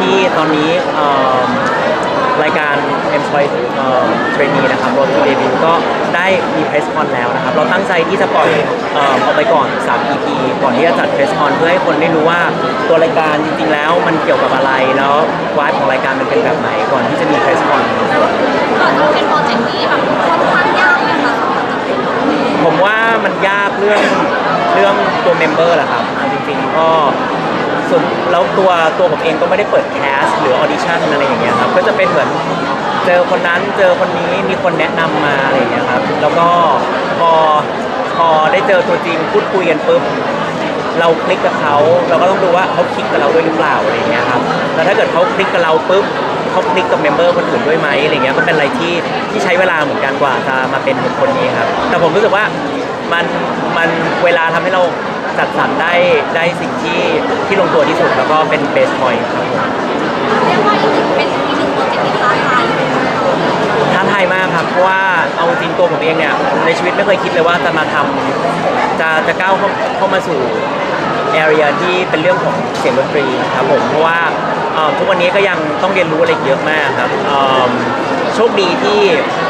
ที่ตอนนี้เอ่อรายการ Employee เอ่อ Trainee นะครับ Road to Debut ก็ได้มี Press Con แล้วนะครับ เราตั้งใจที่จะปล่อยเอ่อออกไปก่อน 3 EP ก่อนที่จะจัด Press Con เพื่อให้คนได้รู้ว่าตัวรายการจริงๆแล้วมันเกี่ยวกับอะไรแล้ววายของรายการมันเป็นแบบไหนก่อนที่จะมี Press Con ก่อนจะเป็นโปรเจกต์นี้แบบค่อนข้างยากไหมคะผมว่ามันยากเรื่องเรื่องตัวเมมเบอร์แหละครับจริงๆก็ ส่วนแล้วตัวตัวผมเองก็ไม่ได้เปิดแคสหรือออดิชั่นอะไรอย่างเงี้ยครับก็จะเป็นเหมือนเจอคนนั้นเจอคนนี้มีคนแนะนำมาอะไรอย่างเงี้ยครับแล้วก็พอพอได้เจอตัวจริงพูดคุยกันปุ๊บเราคลิกกับเขาเราก็ต้องดูว่าเขาคลิกกับเราด้วยหรือเปล่าอะไรอย่างเงี้ยครับแล้วถ้าเกิดเขาคลิกกับเราปุ๊บเขาคลิกกับเมมเบอร์คนอื่นด้วยไหมอะไรเงี้ยก็เป็นอะไรที่ที่ใช้เวลาเหมือนกันกว่าจะมาเป็นคนนี้ครับแต่ผมรู้สึกว่ามันมันเวลาทำให้เรา จัดสรรได้ได้สิ่งที่ที่ลงตัวที่สุดแล้วก็เป็นเบสพอยต์ครับผมเรียกว่าอีกหนึ่งเป็นอีกหนึ่งโปรเจกต์ที่ท้าทายท้าทายมากครับเพราะว่าเอาจริงตัวผมเองเนี่ยในชีวิตไม่เคยคิดเลยว่าจะมาทำจะจะก้าวเข้าเข้ามาสู่แอเรียที่เป็นเรื่องของเสียงดนตรีครับผมเพราะว่าเอ่อทุกวันนี้ก็ยังต้องเรียนรู้อะไรอีกเยอะมากครับเอิ่มโชคดีที่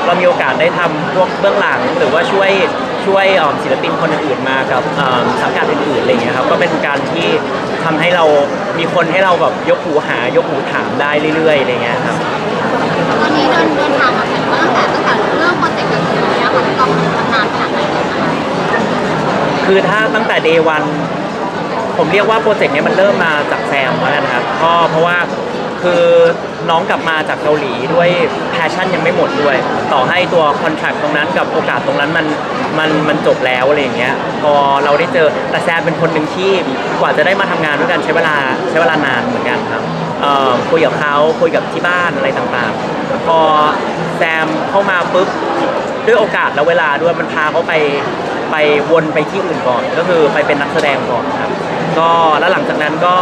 เรามีโอกาสได้ทำพวกเบื้องหลังหรือว่าช่วย ช่วยเอิ่มศิลปินคนอื่นๆมากับเอิ่มสังกัดอื่นๆอะไรอย่างเงี้ยครับก็เป็นการที่ทำให้เรามีคนให้เราแบบยกหูหายกหูถามได้เรื่อยๆอะไรเงี้ยครับตอนนี้เดินเดินทางมาถึงว่าตั้งแต่ตั้งแต่เริ่มโปรเจกต์แบบนี้ค่ะที่ต้องทำงานขนาดไหนกันนะคะคือถ้าตั้งแต่ day one ผมเรียกว่าโปรเจกต์เนี้ยมันเริ่มมาจากแซมแล้วกันครับก็เพราะว่าคือน้องกลับมาจากเกาหลีด้วยแพชชั่นยังไม่หมดด้วย ต่อให้ตัวคอนแท c t ตรงนั้นกับโอกาสตรงนั้นมันมันมันจบแล้วอะไรอย่างเงี้ยพอเราได้เจอแต่แซมเป็นคนหนึ่งที่กว่าจะได้มาทำงานด้วยกันใช้เวลาใช้เวลานานเหมือนกันครับคุยกับเขาคุยกับที่บ้านอะไรต่างๆ พอแซมเข้ามาปุ๊บด้วยโอกาสและเวลาด้วยมันพาเขาไปไปวนไปที่อื่นก่อน ก็คือไปเป็นนักแสดงก่อนครับ ก็แล้วหลังจากนั้นก็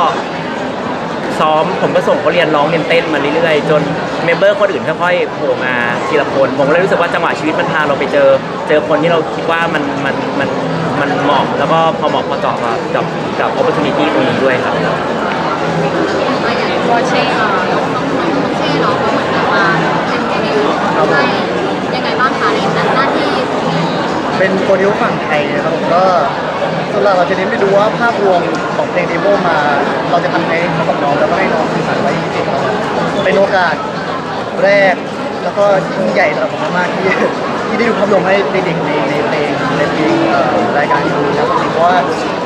ซ้อมผมก็ส่งเขาเรียนร้องเรียนเต้นมาเรื่อยๆ จนเมมเบอร์คนอื่นค่อยๆโผล่มาทีละคนผมก็เลยรู้สึกว่าจังหวะชีวิตมันพาเราไปเจอ เจอคนที่เราคิดว่ามันมันมันมันเหมาะแล้วก็พอเหมาะพอเจาะกับกับกับ opportunity ตรงนี้ด้วยครับก็อย่างโปรเจกต์เอ่อน้องน้องน้องเช่เนาะก็เหมือนกับว่าเป็นเดบิวต์ให้ยังไงบ้างคะในหน้าที่ตรงนี้เป็นโปรดิวฝั่งไทยนะครับผมก็ สำหรับเราจะเน้นไปดูว่าภาพรวมของเพลงเดโมมา เราจะทำไงให้เข้ากับน้องแล้วก็ให้น้องสื่อสารไว้จริงๆเป็นโอกาสแรก แล้วก็ยิ่งใหญ่สำหรับผมมากๆที่ที่ได้ดูภาพรวมให้เด็กๆในในเพลงในเพลงรายการดูนะครับเพราะว่า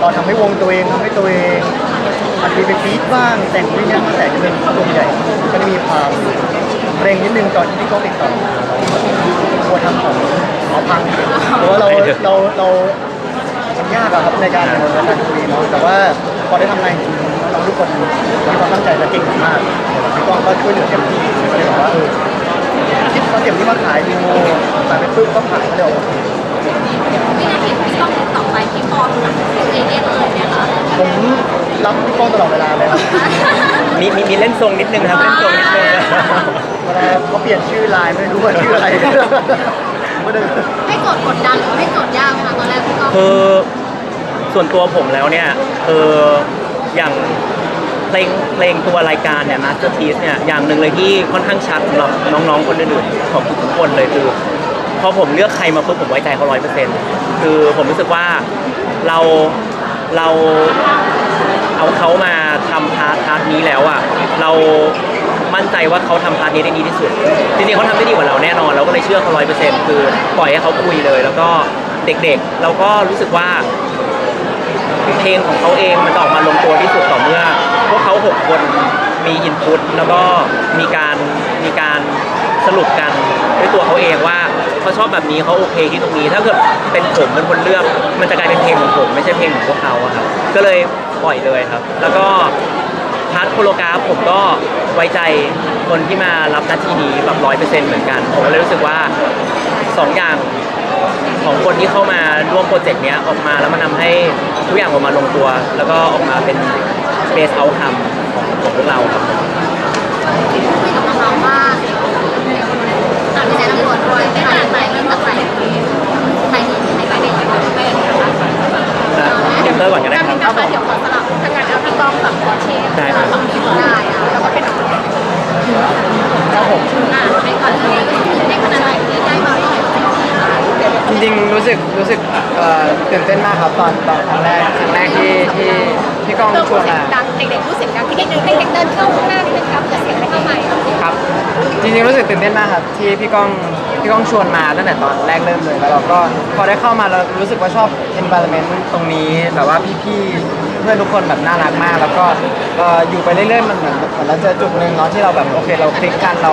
เราทำให้วงตัวเองทำให้ตัวเองอาจจะมีเป็นฟีดบ้างแต่งไม่ยากแต่จะเป็นภาพรวมใหญ่ก็จะมีความเพลงนิดนึงตอนที่เขาติดต่อมารทำของหอพังเพราะว่าเราเราเรา ยากอะครับในการในการคุยเนาะแต่ว่าพอได้ทำงานจริงน้องทุกคนมีความตั้งใจและเก่งมากพี่ก้องก็ช่วยเหลือเต็มที่ก็เลยบอกว่าเออคอนเซ็ปต์ที่มาขายดูมาเป็นปึ๊บก็ผ่านก็เลยโอเควินาทีที่ต้องติดต่อไปที่ปอหลังเป็นเอเย่นเลยเนี่ยค่ะผมรับพี่ก้องตลอดเวลาเลยครับมีมีมีเล่นทรงนิดนึงครับเล่นทรงนิดนึงเวลาเขาเปลี่ยนชื่อไลน์ไม่รู้ว่าชื่ออะไรไม่ได้ให้โจทย์กดดันหรือว่าให้โจทย์ยากไหมคะตอนแรกพี่ก้องคือ ส่วนตัวผมแล้วเนี่ยคืออย่างเพลงเพลงตัวรายการเนี่ย Masterpiece เนี่ยอย่างหนึ่งเลยที่ค่อนข้างชัดสำหรับน้องๆคนอื่นๆของทุกคนเลยคือพอผมเลือกใครมาปุ๊บผมไว้ใจเขาร้อยเปอร์เซ็นต์คือผมรู้สึกว่าเราเราเอาเขามาทำพาร์ทพาร์ทนี้แล้วอะเรามั่นใจว่าเขาทำพาร์ทนี้ได้ดีที่สุดจริงๆเขาทำได้ดีกว่าเราแน่นอน เราก็เลยเชื่อเขาร้อยเปอร์เซ็นต์คือปล่อยให้เขาคุยเลย แล้วก็เด็กๆ เราก็รู้สึกว่า เพลงของเขาเองมันจะออกมาลงตัวที่สุดต่อเมื่อ พวกเขาหกคนมีอินพุตแล้วก็มีการมีการสรุปกันด้วยตัวเขาเองว่าเขาชอบแบบนี้เขาโอเคที่ตรงนี้ ถ้าเกิดเป็นผมเป็นคนเลือก มันจะกลายเป็นเพลงของผม ไม่ใช่เพลงของพวกเขาอะครับก็เลยปล่อยเลยครับ แล้วก็พาร์ทโคโลกราฟผมก็ไว้ใจคนที่มารับหน้าที่นี้แบบร้อยเปอร์เซ็นต์เหมือนกัน ผมก็เลยรู้สึกว่าสองอย่างของคนที่เข้ามาร่วมโปรเจกต์เนี้ยออกมาแล้วมันทำให้ ทุกอย่างออกมาลงตัว แล้วก็ออกมาเป็น Space Outcome ของของพวกเราครับเก็บเตอร์ก่อนก็ได้ครับเอาเดี๋ยวขอสลับทางเอาพี่กองกับขอเชฟได้ครับได้แล้วก็เป็นครับผมอ่าให้ก่อนเลย รู้สึกเอ่อตื่นเต้นมากครับตอนตอนครั้งแรกครั้งแรกที่ที่ที่กล้องเรื่องชวนเสียมางดังเด็กๆรู้เสียงดังที่เด็กๆเด็กๆเดินเข้าข้างหน้านิดนึงครับเดี๋ยวเสียงไม่เข้าไมค์ครับจริงๆรู้สึกตื่นเต้นมากครับที่พี่ก้องพี่ก้องชวนมาตั้งแต่ตอนแรกเริ่มเลยแล้วเราก็พอได้เข้ามาเรารู้สึกว่าชอบ environment ตรงนี้แบบว่าพี่ๆเพื่อนทุกคนแบบน่ารักมาก แล้วก็เอ่ออยู่ไปเรื่อยๆมันเหมือนเหมือนเราเจอจุดหนึ่งเนาะที่เราแบบโอเคเราคลิกกันเรา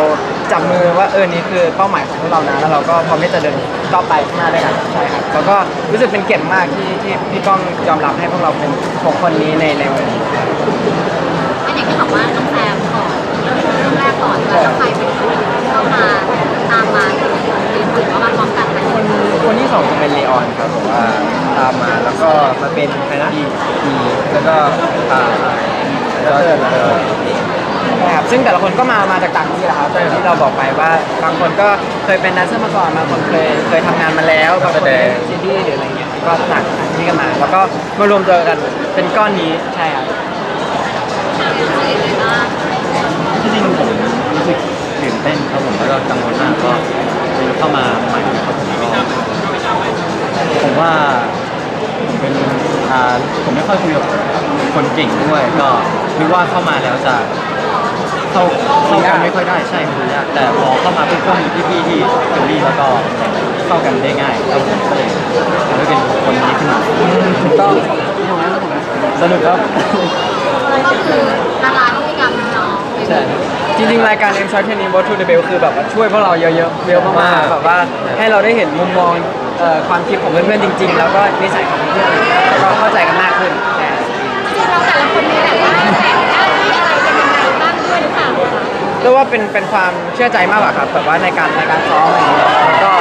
จับมือว่าเออนี่คือเป้าหมายของพวกเรานะแล้วเราก็พร้อมที่จะเดินต่อไปข้างหน้าด้วยกันใช่ครับแล้วก็รู้สึกเป็นเกียรติมากที่ที่พี่ก้องยอมรับให้พวกเราเป็นหกคนนี้ในในวันนี้ ก็อย่างที่บอกว่าน้องแซมก่อนเริ่มแรกก่อนแล้วก็ใครเป็นคนเข้ามาตามมาเรียนหรือว่ามาพร้อมกันไหม คนคนที่สองจะเป็นเลออนครับผมว่าตามมาแล้วก็มาเป็นใครนะดีแล้วก็อ่าแล้วก็แล้วก็นะครับ ซึ่งแต่ละคนก็มามาจากต่างที่แหละครับอย่างที่เราบอกไปว่าบางคนก็เคยเป็นแดนเซอร์มาก่อนบางคนเคยเคยทำงานมาแล้วบางคนเป็นซีดีหรืออะไรเงี้ยก็ต่างต่างที่กันมา แล้วก็มารวมตัวกันเป็นก้อนนี้ใช่ครับที่จริงผมรู้สึกตื่นเต้นครับผมแล้วก็กังวลมากก็เข้ามาใหม่ครับผมก็ผมว่าผมเป็นอ่าผมไม่ค่อยคุยกับคนเก่งด้วย ก็นึกว่าเข้ามาแล้วจะ เข้าเข้ากันไม่ค่อยได้ใช่คุยยากแต่พอเข้ามาเพื่อนก็มีพี่ๆที่เฟรนลี่แล้วก็เข้ากันได้ง่ายครับผมก็เลยทำให้เป็นคนนี้ขึ้นมาถูกต้องสนุกครับ ก็คือละลายพฤติกรรมน้องใช่ จริงๆ รายการ M Short Training Boat to the Bell คือแบบว่าช่วยพวกเราเยอะๆเยอะมากๆแบบว่าให้เราได้เห็นมุมมองเอ่อความคิดของเพื่อนๆจริง ๆ แล้วก็นิสัยของเพื่อนๆแล้วก็เข้าใจกันมากขึ้น เรียกว่าเป็นเป็นความเชื่อใจมากกว่าครับแบบว่าในการในการซ้อมอะไรอย่างเงี้ยแล้วก็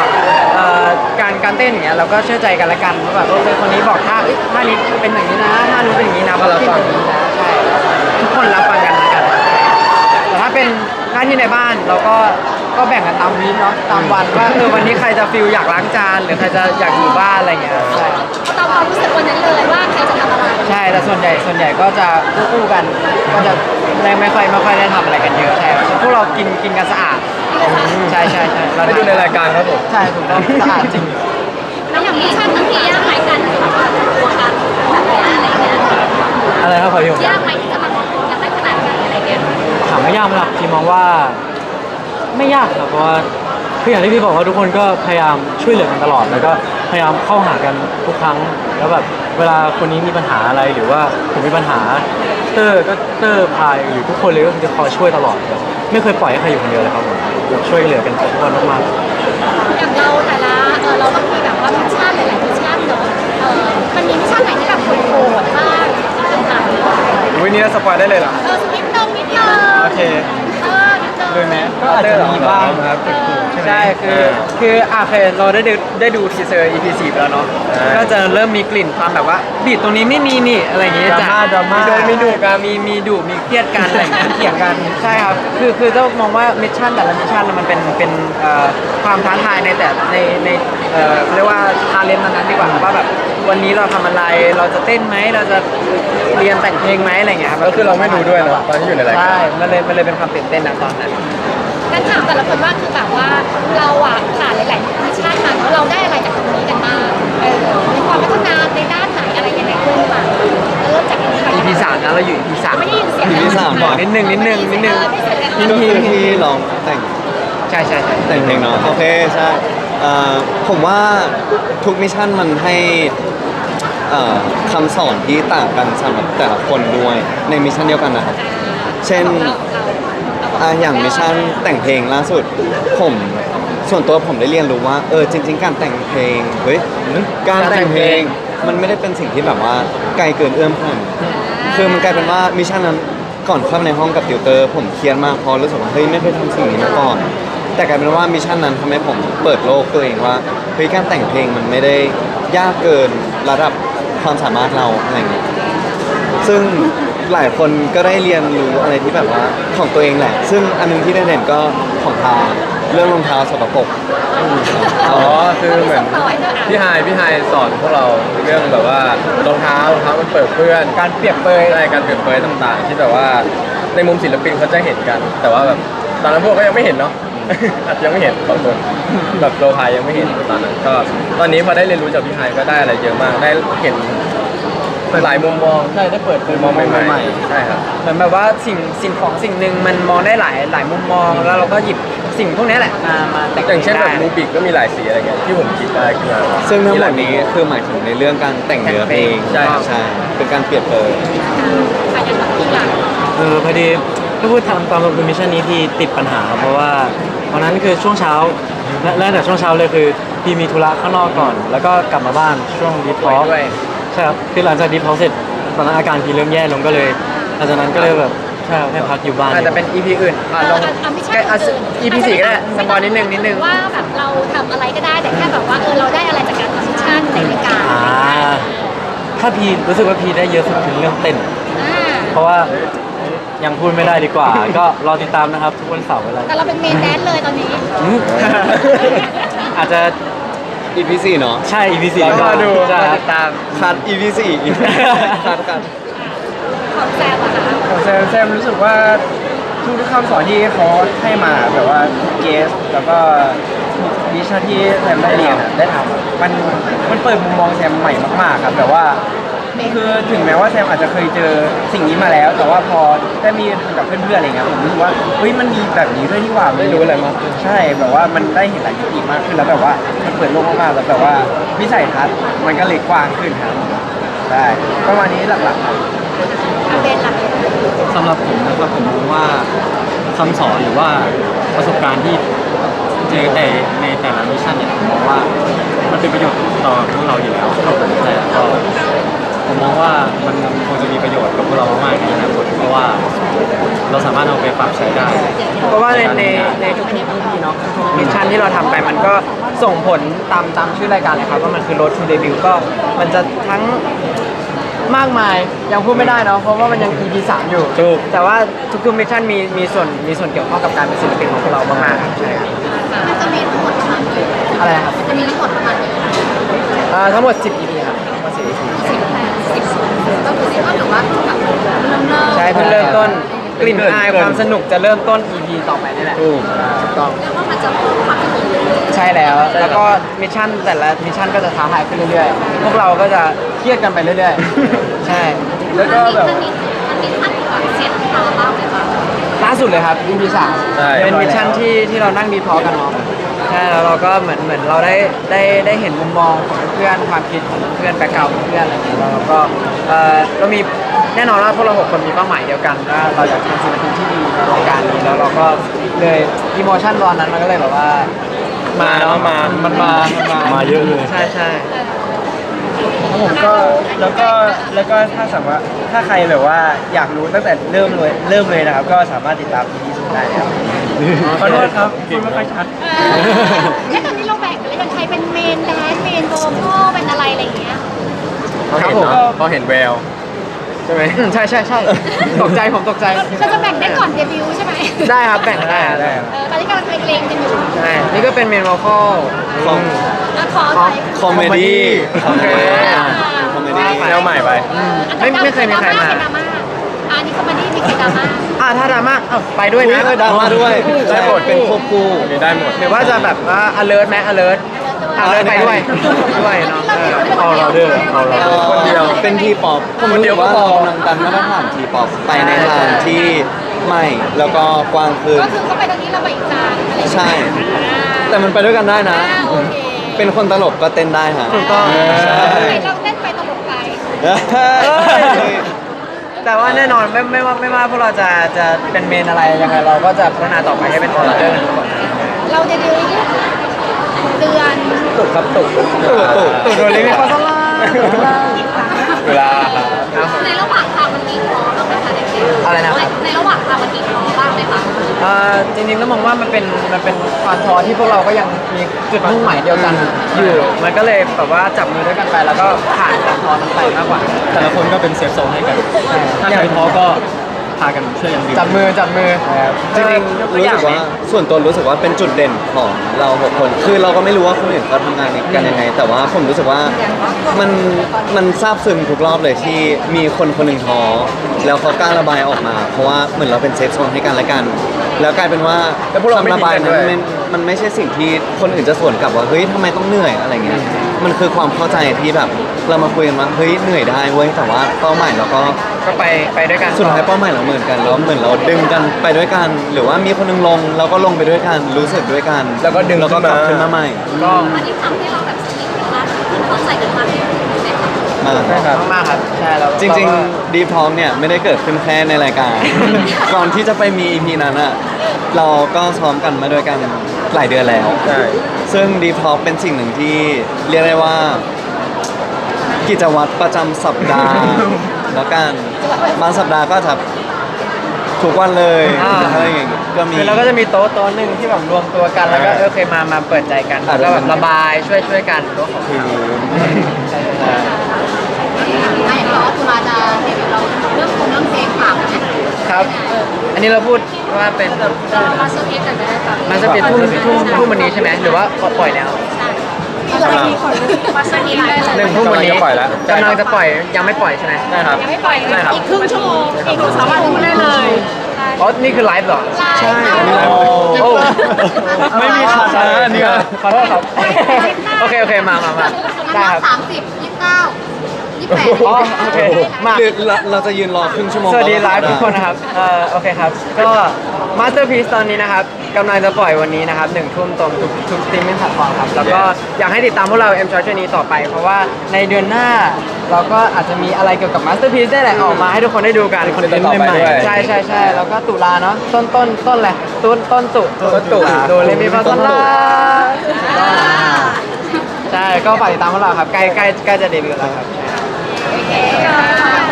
เอ่อการการเต้นอย่างเงี้ยเราก็เชื่อใจกันละกันว่าแบบโอเคคนนี้บอกท่าเอ้ยท่านี้เป็นอย่างนี้นะท่านู้นเป็นอย่างนี้นะเพราะเราฟังนี้นะใช่ทุกคนรับฟังกันละกันแต่ถ้าเป็นหน้าที่ในบ้านเราก็ก็แบ่งกันตามวีคเนาะตามวันว่าเออวันนี้ใครจะฟิลอยากล้างจานหรือใครจะอยากอยู่บ้านอะไรเงี้ยใช่ ตามความรู้สึกวันนั้นเลยว่าใครจะทำอะไรใช่แต่ส่วนใหญ่ส่วนใหญ่ก็จะคู่ๆกัน ก็จะไม่ไม่ค่อยไม่ค่อยได้ทำอะไรกันเยอะใช่พวกเรากินกินกันสะอาดใช่ใช่ใช่เราไปดูในรายการครับผมใช่ถูกต้องสะอาดจริงแล้วอย่างนี้ชาติทั้งทียากไหมกันตัวกันแบบนี้อะไรเงี้ยอะไรครับขอพี่ผมยากไหมที่จะมายังได้ขนาดนี้อะไรเงี้ยถามว่ายากไหมล่ะพี่มองว่า ไม่ยากครับเพราะว่าคืออย่างที่พี่บอกว่าทุกคนก็พยายามช่วยเหลือกันตลอดแล้วก็ พยายามเข้าหากันทุกครั้ง แล้วแบบเวลาคนนี้มีปัญหาอะไรหรือว่าผมมีปัญหา เตอร์ก็เตอร์พายหรือทุกคนเลยก็คือจะคอยช่วยตลอดครับไม่เคยปล่อยให้ใครอยู่คนเดียวเลยครับผมแบบช่วยเหลือกันทุกคนมากๆ อย่างเราแต่ละเออเราบางทีแบบว่ามิชชั่นหลายๆมิชชั่นเนอะเออมันมีมิชชั่นไหนที่แบบโหดๆบ้างต่างๆวันนี้เราสปอยได้เลยเหรอเออนิดนึงนิดนึงโอเคเออนิ ดนึงเลยไหมก็อาจจะมีบ้างครับ ใช่คือคืออะเคยเราได้ดูได้ดูทีเซอร์ EP 4ไปแล้วเนาะก็จะเริ่มมีกลิ่นความแบบว่าบีดตรงนี้ไม่มีนี่อะไรอย่างงี้ดราม่าจ้ะดราม่าโดนมีดุกันมีมีดุมีเครียดกันอะไรอย่างเงี้ยเถียงกันใช่ครับคือคือต้องมองว่ามิชชั่นแต่ละมิชชั่นมันเป็นเป็นเอ่อความท้าทายในแต่ในในเอ่อเขาเรียกว่าทาเลนต์นั้นๆดีกว่าว่าแบบวันนี้เราทำอะไรเราจะเต้นไหมเราจะเรียนแต่งเพลงไหมอะไรอย่างเงี้ยครับ ก็คือเราไม่รู้ด้วยเนอะตอนที่อยู่ในรายการ ใช่ มันเลย มันเลยเป็นความตื่นเต้นนะตอนนั้นกันถามแต่ละคนว่าคือแบบว่าเราอะผ่านหลายๆมิชชั่นมาแล้วเราได้อะไรจากตรงนี้กันบ้างเออมีความพัฒนาในด้านไหนอะไรยังไงขึ้นมาเริ่มจากอันนี้ก่อน EP สามนะเราอยู่ EP สามไม่ได้ยินเสียง EP สามบอกนิดนึงนิดนึงนิดนึงนิดก็นึงคือที่ลองแต่ง ใช่ใช่ใช่แต่งเพลงเนาะโอเคใช่เอ่อผมว่าทุกมิชชั่นมันให้เอ่อคำสอนที่ต่างกันสำหรับแต่ละคนด้วยในมิชชั่นเดียวกันนะครับ เช่นอ่ะอย่างมิชชั่นแต่งเพลงล่าสุด ผมส่วนตัวผมได้เรียนรู้ว่าเออจริง ๆ การแต่งเพลงเฮ้ยการแต่งเพลงมันไม่ได้เป็นสิ่งที่แบบว่าไกลเกินเอื้อมผ่านคือมันกลายเป็นว่ามิชชั่นนั้นก่อนเข้าในห้องกับติวเตอร์ ผมเครียดมากเพราะรู้สึกว่าเฮ้ยไม่เคยทำสิ่งนี้มาก่อน แต่กลายเป็นว่ามิชชั่นนั้นทำให้ผมเปิดโลกตัวเองว่าเฮ้ยการแต่งเพลงมันไม่ได้ยากเกินระดับความสามารถเราอะไรอย่างเงี้ยซึ่ง หลายคนก็ได้เรียนรู้อะไรที่แบบว่าของตัวเองแหละ ซึ่งอันหนึงที่ได้เด่นก็ของทาเรื่องรองเท้าสกปรกอ๋อคือเหมือนพี่ไฮพี่ไฮสอนพวกเราเรื่องแบบว่ารองเท้ารองเท้ามันเปิดเปื้อน การเปรียบเปยใช่การเปียนเปยต่างๆ ที่แบบว่าในมุมศิลปินเขาจะเห็นกัน แต่ว่าแบบตอนนั้นพวกก็ยังไม่เห็นเนาะอาจจะยังไม่เห็นบางคนแบบโลพายยังไม่เห็นตอนนั้นก็ ตอนนี้พอได้เรียนรู้จากพี่ไฮก็ได้อะไรเยอะมากได้เห็น หลายมุมมอง ใช่ได้เปิดมุมมองใหม่ๆ ใช่ครับเหมือนแบบว่าสิ่งสิ่งของสิ่งหนึ่งมันมองได้หลายหลายมุมมอง แล้วเราก็หยิบสิ่งพวกนี้แหละมามาแต่งอย่างเช่นแบบได้รูบิกก็มีหลายสีอะไรเงี้ยที่ผมคิดได้ขึ้นมาซึ่งทั้งหมดหลายนี้มุมคือหมายถึงในเรื่องการแต่งเนื้อเพลงใช่ครับใช่เป็นการเปรียบเลยใครจะทำที่หลังเออพอดีถ้าพูดทำตามคือมิชชั่นนี้ที่ติดปัญหาครับเพราะว่าวันนั้นคือช่วงเช้าและและแต่ช่วงเช้าเลยคือพี่มีธุระข้างนอกก่อน แล้วก็กลับมาบ้านช่วงดีพอด้วย ใช่ครับคือหลังจากดีพอเสร็จตอนนั้นอาการพี่เริ่มแย่ลงก็เลยหลังจากนั้นก็เลยแบบใช่ครับให้พักอยู่บ้านอาจจะเป็น EP อื่นอะลงอะไม่ใช่อะ EP สี่ก็ได้สปอยนิดนึงนิดนึง ว่าแบบเราทำอะไรก็ได้แต่แค่แบบว่าเออเราได้อะไรจากการทำมิชชั่นในรายการอ่าถ้าพี่รู้สึกว่าพี่ได้เยอะสุดคือเรื่องเต้น อ่าเพราะว่ายังพูดไม่ได้ดีกว่า ก็รอติดตามนะครับทุกวันเสาร์เวลาแต่เราเป็นเมนแดนซ์เลยตอนนี้ อืมอาจจะ EP สี่เนาะ ใช่ EP สี่เราก็มาดูใช่มาครัติบดตาม คัด EP สี่คัดกันของแซมอะคะของแซมแซมรู้สึกว่าทุกทุกคำสอนที่เขาให้มาแบบว่าทุกเกสแล้วก็ทุกวิชาที่แซมได้เรียนอะได้ทำอะมันมันเปิดมุมมองแซมใหม่มากๆครับแบบว่า คือถึงแม้ว่าแซมอาจจะเคยเจอสิ่งนี้มาแล้ว แต่ว่าพอได้มีทำกับเพื่อนๆอะไรเงี้ยผมรู้สึกว่าเฮ้ยมันมีแบบนี้ด้วยที่ว่าได้รู้อะไรมากขึ้นใช่แบบว่ามันได้เห็นหลายมิติมากขึ้นแล้วแบบว่ามันเปิดโลกมากๆแล้วแบบว่าวิสัยทัศน์มันก็เลยกว้างขึ้นครับใช่ประมาณนี้หลักๆครับ อาเบนล่ะสำหรับผมนะครับผมมองว่าคำสอนหรือว่าประสบการณ์ที่เจอในในแต่ละมิชชั่นเนี่ยผมมองว่า มันเป็นประโยชน์ต่อพวกเราอยู่แล้วครับผมแต่ก็ ผมมองว่ามันคงจะมีประโยชน์กับพวกเรามากๆในอนาคตเพราะว่าเราสามารถเอาไปปรับใช้ได้ เพราะว่าในในในทุกๆ EP เนาะทุกๆมิชชั่นที่เราทำไปมันก็ส่งผลตามตามชื่อรายการเลยครับว่ามันคือ Road to Debut ก็มันจะทั้งมากมายยังพูดไม่ได้เนาะเพราะว่ามันยัง EP 3อยู่ ถูก แต่ว่าทุกๆมิชชั่นมีมีส่วนมีส่วนเกี่ยวข้องกับการเป็นศิลปินของพวกเรามากๆครับใช่ครับมันจะมีทั้งหมดประมาณกี่อะไรนะครับจะมีทั้งหมดประมาณกี่เอ่อทั้งหมด 10 EP ครับทั้งหมด10 EP สิบแปดสิบ ก็คือนี่ก็ถือว่าแบบเริ่มเริ่มใช่เพิ่งเริ่มต้นกลิ่นอายความสนุกจะเริ่มต้น EP ต่อไปนี่แหละถูกถูกต้องเรียกว่ามันจะเพิ่มความสนุกเรื่อยๆใช่แล้วแล้วก็มิชชั่นแต่ละมิชชั่นก็จะท้าทายขึ้นเรื่อยๆ พวกเราก็จะเครียดกันไปเรื่อยๆ ใช่ แล้วก็แบบมันมีมันมีขั้นตอนเสียงตาบ้างไหมคะล่าสุดเลยครับ EP สามใช่ เป็นมิชชั่นที่ที่เรานั่งดีพอกันเนาะ ใช่แล้วเราก็เหมือนเหมือนเราได้ได้ได้เห็นมุมมองของเพื่อนความคิดของเพื่อนแบ็คกราวด์ของเพื่อนอะไรอย่างเงี้ยแล้วเราก็เออเรามีแน่นอนว่าพวกเราหกคนมีเป้าหมายเดียวกันว่าเราอยากทำศิลปินที่ดีในรายการนี้แล้วเราก็เลยอีโมชั่นตอนนั้นมันก็เลยแบบว่า มาเนาะมามันมามันมามาเยอะเลย ใช่ใช่ผมก็แล้วก็แล้วก็ถ้าสามารถถ้าใครแบบว่าอยากรู้ตั้งแต่เริ่มเลยเริ่มเลยนะครับ ก็สามารถติดตามทีนี้สุด ได้นะครับขอโทษครับคุณไม่ค่อยชัดเออแล้วตอนนี้เราแบ่งกันแล้วยังใครเป็นเมนแดนซ์เมนโวคอลเป็นอะไรอะไรอย่างเงี้ยพอเห็นเนาะพอเห็นแววใช่ไหมอืมใช่ใช่ใช่ตกใจผมตกใจ เราจะแบ่งได้ก่อนเดบิวต์ใช่ไหมได้ครับแบ่งได้ครับได้ครับเออตอนนี้กำลังเล็งๆกันอยู่ใช่นี่ก็เป็นเมนวอลคอล ของอะขอหน่อยคอมเมดี้โอเคคอมเมดี้แนวใหม่ไปไม่ไม่เคยมีใครมาดราม่า อะอันนี้คอมเมดี้มีใครดราม่าอ่าถ้าดราม่าเอ้าไปด้วยอุ้ยนะเออดราม่าด้วยได้ใช่หมดเป็นควบคู่มีได้หมด หรือว่าจะแบบว่า alert ไหม alert alert ไปด้วยด้วยเนาะเออเอาเราด้วยเอาเราเอ่อคนเดียวเป็นทีป๊อปผมคนเดียวรู้สึกว่าก็พอเรากำลังดันมาตรฐานทีป๊อปไปในทางที่ใหม่แล้วก็กว้างขึ้น ก็คือเขาไปทางนี้เราไปอีกทางอะไรอย่างเงี้ยใช่ แต่มันไปด้วยกันได้นะ อ่าโอเคเป็นคนตลกก็เต้นได้ฮะถูกต้อง ใช่เราเต้นไปตลกไป แต่ว่าแน่นอนไม่ไม่ว่าไม่ว่าพวกเราจะจะเป็นเมนอะไรยังไงเราก็จะพัฒนาต่อไปให้เป็นออร์เดอร์กันทุกคนเราจะดูเดือนตุกครับตุกตุกตุกตุกโดยลิมิตคอสลาเวลา อะไรนะครับ ในระหว่างทางมันมีท้อบ้างไหมคะเอ่อจริงๆต้องมองว่ามันเป็นมันเป็นความท้อที่พวกเราก็ยังมีจุดมุ่งหมายเดียวกันอยู่ มันก็เลยแบบว่าจับมือด้วยกันไปแล้วก็ผ่านความท้อนั้นไปมากกว่า แต่ละคนก็เป็นเซฟโซนให้กัน ถ้าใครท้อก็ พากันช่วยกันดื่มจับมือจับมือ จริงๆรู้สึกว่าส่วนตัวรู้สึกว่าเป็นจุดเด่นของเราหกคน คือเราก็ไม่รู้ว่าคนอื่นเขาทำงานกันยังไง แต่ว่าผมรู้สึกว่ามันมันซาบซึ้งทุกรอบเลยที่มีคนคนหนึ่งท้อแล้วเขากล้าระบายออกมา เพราะว่าเหมือนเราเป็นเซฟโซนให้กันและกัน แล้วกลายเป็นว่าแล้วพวกเราไม่คำระบายทิ้งกันนั้นด้วยมัน มันไม่ใช่สิ่งที่คนอื่นจะสวนกลับว่าเฮ้ยทำไมต้องเหนื่อยอะไรเงี้ยมันคือความเข้าใจที่แบบเรามาคุยกันว่าเฮ้ยเหนื่อยได้เว้ยแต่ว่าเป้าหมายเราก็ก็ไปไปด้วยกันสุดท้ายเป้าหมายเราเหมือนกันแล้วเหมือนเราดึงกันไปด้วยกัน หรือว่ามีคนหนึงลงเราก็ลงไปด้วยกันรู้สึกด้วยกัน แล้วก็ดึงแล้วก็กลับขึ้ขึ้นนมามาใหม่ก็อันนี้ทำให้เราแบบสนิทกันมากขึ้นเข้าใจกันมากขึ้นใช่ไห มคะอ่าใช่ครับ มากๆครับใช่แล้วจริงๆดีพร้อมเนี่ยไม่ได้เกิดขึ้นแค่ในรายการ ก่อนที่จะไปมี EP นั้นอะเราก็ซ้อมกันมาด้วยกันหลายเดือนแล้ว ใช่ ซึ่งดีพร้อมเป็นสิ่งหนึ่งที่เรียกได้ว่า กิจวัตรประจำสัปดาห์ แล้วกันบางสัปดาห์ก็จะทุกวันเลยอ่า อะไรอย่างเงี้ยก็มี คือเราก็จะมีโต๊ะโต๊ะหนึ่งที่แบบรวมตัวกันแล้วก็อ่าเออเคยมามาเปิดใจกันอ่าแล้วก็แบบระบายช่วยช่วยกันโต๊ะของเราใช่ใช่ใช่ ไอ้เราตุลาจะเห็นเราเรื่องคงเรื่องเพลงฝากไหม ครับ อันนี้เราพูดว่าเป็นเรามาเซอร์เอฟกันได้ค่ะมันจะเป็นทุ่มทุ่มทุ่มวันนี้ใช่ไหมหรือว่าปล่อยแล้วมีอะไรมีคนมาเซอร์เอฟได้เลยหนึ่งทุ่มวันนี้กำลังจะปล่อยแล้ว กำลังจะปล่อยยังไม่ปล่อยใช่ไหมใช่ครับ ยังไม่ปล่อยใช่ครับอีกครึ่งชั่วโมงอีกหนึ่งสามารถดูได้เลยอ๋อ นี่คือไลฟ์เหรอ ใช่โอ้ไม่มีขาช้าอันนี้ขอโทษครับ โอเค โอเค มามามาได้ครับ สามสิบ แปดอ๋อโอเคมา หรือเราเราจะยืนรอครึ่งชั่วโมงสวัสดีไลก่อฟ์ทุกคนนะครับ เอ่อ โอเคครับ ก็มาสเตอร์พี e ตอนนี้นะครับกำลังจะปล่อยวันนี้นะครับหนึ่งทุ่มตรงทุกทุกสตรีมมิ่งแพลตฟอร์มครับ แล้วก็อยากให้ติดตามพวกเรา M Choice นี้ต่อไป เพราะว่าในเดือนหน้า เราก็อาจจะมีอะไรเกี่ยวกับมาสเตอร์พี e ได้แหละออกมาให้ทุกคนได้ดูกันคอนเทนต์ต่อไปด้วยใช่ใช่ใช่แล้วก็ตุลาเนาะต้นต้นต้นแหละต้นต้นตุต้นตุโดเรมีฟาซอนลาใช่ก็ฝากติดตามพวกเราครับใกล้ใกล้ใกล้จะเดบิวต์แล้วครับ ค่ะ